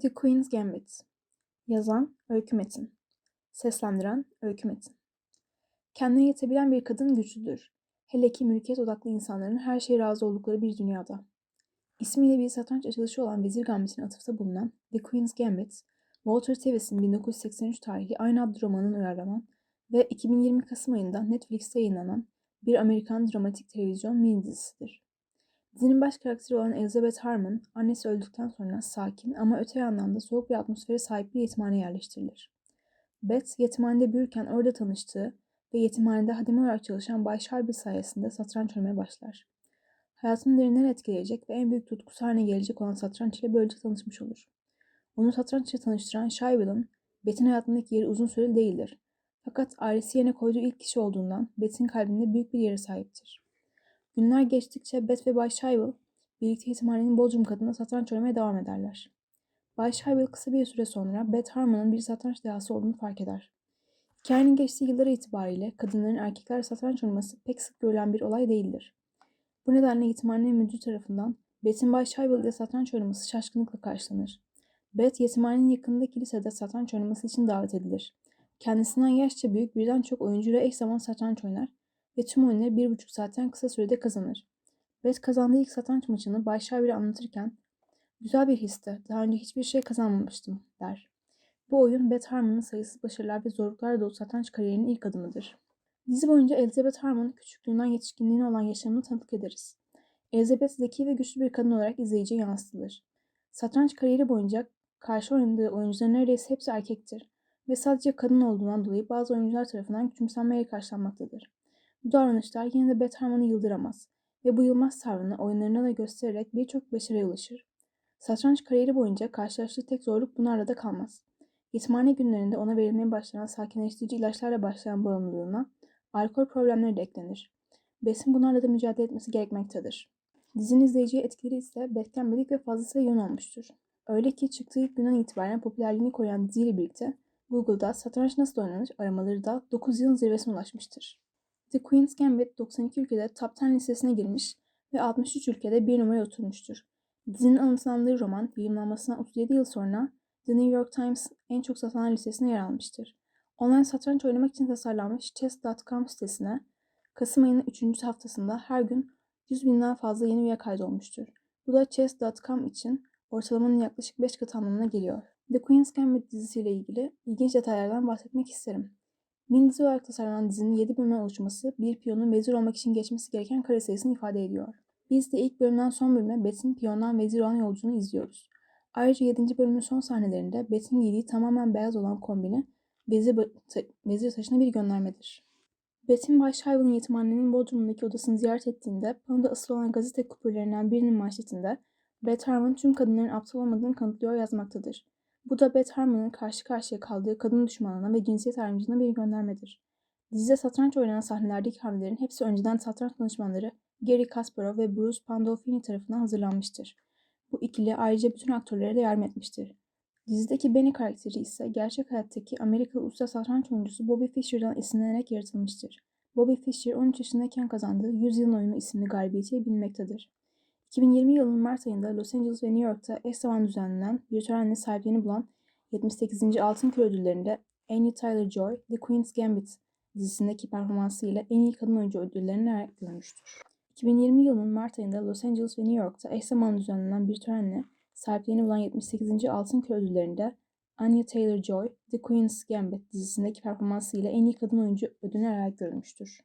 The Queen's Gambit Yazan Öykü Metin Seslendiren Öykü Metin Kendine yetebilen bir kadın güçlüdür. Hele ki mülkiyet odaklı insanların her şeye razı oldukları bir dünyada. İsmiyle bir satranç açılışı olan Vezir Gambit'ine atıfta bulunan The Queen's Gambit, Walter Tevis'in 1983 tarihli aynı adlı romanın uyarlanan ve 2020 Kasım ayında Netflix'te yayınlanan bir Amerikan dramatik televizyon mini dizisidir. Dizinin baş karakteri olan Elizabeth Harmon, annesi öldükten sonra sakin ama öte yandan da soğuk bir atmosfere sahip bir yetimhaneye yerleştirilir. Beth, yetimhanede büyürken orada tanıştığı ve yetimhanede hademe olarak çalışan Bay Shelby sayesinde satranç oynamaya başlar. Hayatını derinden etkileyecek ve en büyük tutkusu haline gelecek olan satranç ile böylece tanışmış olur. Onu satranç ile tanıştıran Shelby'nin, Beth'in hayatındaki yeri uzun süreli değildir. Fakat ailesi yerine koyduğu ilk kişi olduğundan Beth'in kalbinde büyük bir yere sahiptir. Günler geçtikçe Beth ve Bay Shybel birlikte yetimhanenin Bodrum katında satranç oynamaya devam ederler. Bay Shybel kısa bir süre sonra Beth Harmon'un bir satranç dehası olduğunu fark eder. Hikayenin geçtiği yıllara itibariyle kadınların erkeklerle satranç oynaması pek sık görülen bir olay değildir. Bu nedenle yetimhane müdürü tarafından Beth'in Bay Shybel ile satranç oynaması şaşkınlıkla karşılanır. Beth yetimhanenin yakınındaki lisede satranç oynaması için davet edilir. Kendisinden yaşça büyük birden çok oyuncuyla eş zaman satranç oynar ve tüm oyunları bir buçuk saatten kısa sürede kazanır. Beth kazandığı ilk satranç maçını Bay Sharber'e anlatırken güzel bir histi, daha önce hiçbir şey kazanmamıştım der. Bu oyun Beth Harmon'ın sayısız başarılar ve zorluklar dolu satranç kariyerinin ilk adımıdır. Dizi boyunca Elizabeth Harmon küçüklüğünden yetişkinliğine olan yaşamını tanıklık ederiz. Elizabeth zeki ve güçlü bir kadın olarak izleyiciye yansıtılır. Satranç kariyeri boyunca karşı oynadığı oyuncuların neredeyse hepsi erkektir ve sadece kadın olduğundan dolayı bazı oyuncular tarafından küçümsenmeyle karşılanmaktadır. Bu davranışlar yine de Beth Harmon'u yıldıramaz ve bu yılmaz tavrını oyunlarına da göstererek birçok başarıya ulaşır. Satranç kariyeri boyunca karşılaştığı tek zorluk bunlarla da kalmaz. Yetimhane günlerinde ona verilmeye başlanan sakinleştirici ilaçlarla başlayan bağımlılığına alkol problemleri de eklenir. Beth'in bunlarla da mücadele etmesi gerekmektedir. Dizinin izleyiciye etkileri ise beklenmedik ve fazlasıyla yoğun olmuştur. Öyle ki çıktığı ilk günden itibaren popülerliğini koruyan diziyle birlikte Google'da satranç nasıl oynanır aramaları da 9 yılın zirvesine ulaşmıştır. The Queen's Gambit 92 ülkede Top 10 listesine girmiş ve 63 ülkede bir numaraya oturmuştur. Dizinin anlatılandığı roman yayınlanmasına 37 yıl sonra The New York Times en çok satılan listesine yer almıştır. Online satranç oynamak için tasarlanmış Chess.com sitesine Kasım ayının 3. haftasında her gün 100 binden fazla yeni üye kaydolmuştur. Bu da Chess.com için ortalamanın yaklaşık 5 katı anlamına geliyor. The Queen's Gambit dizisiyle ilgili ilginç detaylardan bahsetmek isterim. Dizi olarak tasarlanan dizinin 7 bölümden oluşması bir piyonun vezir olmak için geçmesi gereken kare sayısını ifade ediyor. Biz de ilk bölümden son bölüme Beth'in piyondan vezir olan yolculuğunu izliyoruz. Ayrıca 7. bölümün son sahnelerinde Beth'in giydiği tamamen beyaz olan kombini vezir, ta vezir taşına bir göndermedir. Beth'in Bay Shayva'nın yetimhanenin Bodrum'daki odasını ziyaret ettiğinde panoda asılı olan gazete kupürlerinden birinin manşetinde Beth Harmon tüm kadınların aptal olmadığını kanıtlıyor yazmaktadır. Bu da Beth Harmon'ın karşı karşıya kaldığı kadın düşmanına ve cinsiyet ayrımcılığına bir göndermedir. Dizide satranç oynanan sahnelerdeki hamlelerin hepsi önceden satranç danışmanları Gary Kasparov ve Bruce Pandolfini tarafından hazırlanmıştır. Bu ikili ayrıca bütün aktörlere de yardım etmiştir. Dizideki Benny karakteri ise gerçek hayattaki Amerikalı usta satranç oyuncusu Bobby Fischer'dan esinlenerek yaratılmıştır. Bobby Fischer 13 yaşındayken kazandığı 100 Yılın Oyunu isimli galibiyeti bilinmektedir. 2020 yılının Mart ayında Los Angeles ve New York'ta eş zamanlı düzenlenen bir törenle sahipliğini bulan 78. Altın Küre ödüllerinde Anya Taylor-Joy, The Queen's Gambit dizisindeki performansıyla en iyi kadın oyuncu ödüllerini layık görmüştür. 2020 yılının Mart ayında Los Angeles ve New York'ta eş zamanlı düzenlenen bir törenle sahipliğini bulan 78. Altın Küre ödüllerinde Anya Taylor-Joy, The Queen's Gambit dizisindeki performansıyla en iyi kadın oyuncu ödülüne layık görülmüştür.